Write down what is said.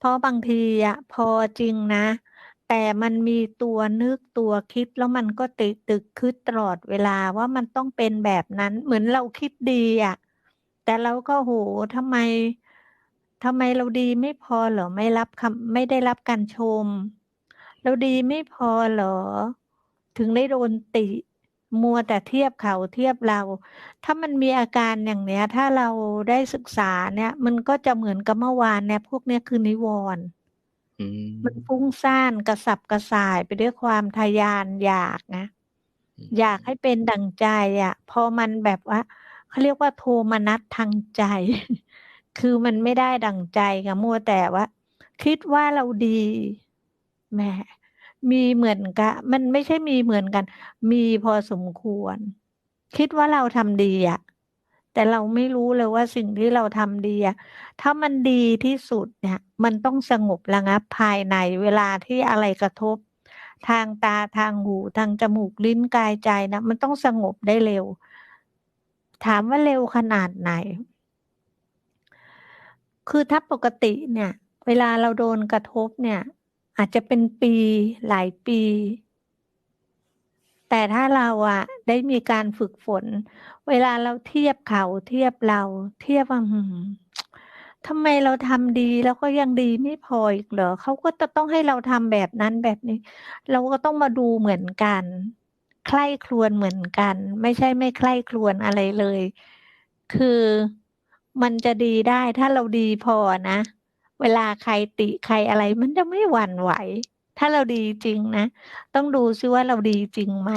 เพราะบางทีอะพอจริงนะ แต่มันมีตัวนึกตัวคิดแล้วมันก็ติดตึกคึดตลอดเวลาว่ามันต้องเป็นแบบนั้น เหมือนเราคิดดีอะแต่เราก็โอ้โฮทำไมทำไมเราดีไม่พอเหรอ?ไม่รับคำไม่ได้รับการชม เราดีไม่พอเหรอ?ถึงได้โดนติ มัวแต่เทียบเขาเทียบเรา ถ้ามันมีอาการอย่างเนี้ย ถ้าเราได้ศึกษาเนี่ย มันก็จะเหมือนกับเมื่อวานเนี่ย พวกเนี้ยคือนิวรณ์อืมันมฟุ้งซ่านกระสับกระส่ายไปด้วยความทะยานอยากนะอือยากให้มเป็นดั่งใจอะพอมันแบบว่าเขาเรียกว่าโทมนัสทางใจ คือมันไม่ได้ดั่งใจค่ะมัวแต่ว่า คิดว่าเราดีแหม มีเหมือนกะมันไม่ใช่มีเหมือนกัน มีพอสมควร คิดว่าเราทำดีอะแต่เราไม่รู้เลยว่าสิ่งที่เราทำดีอะถ้ามันดีที่สุดเนี่ย มันต้องสงบระงับภายในเวลาที่อะไรกระทบ ทางตาทางหูทางจมูกลิ้นกายใจนะมันต้องสงบได้เร็ว ถามว่าเร็วขนาดไหน?คือถ้าปกติเนี่ย เวลาเราโดนกระทบเนี่ย อาจจะเป็นปีหลายปี แต่ถ้าเราอะได้มีการฝึกฝน เวลาเราเทียบเขาเทียบเราเทียบว่าทำไมเราทำดีแล้วก็ยังดีไม่พออีกเหรอ?เขาก็จะต้องให้เราทำแบบนั้นแบบนี้ เราก็ต้องมาดูเหมือนกัน ใคร่ครวญเหมือนกัน ไม่ใช่ไม่ใคร่ครวญอะไรเลย คือมันจะดีได้ถ้าเราดีพอนะ เวลาใครติใครอะไรมันจะไม่หวั่นไหว ถ้าเราดีจริงนะ ต้องดูซิว่าเราดีจริงไหม?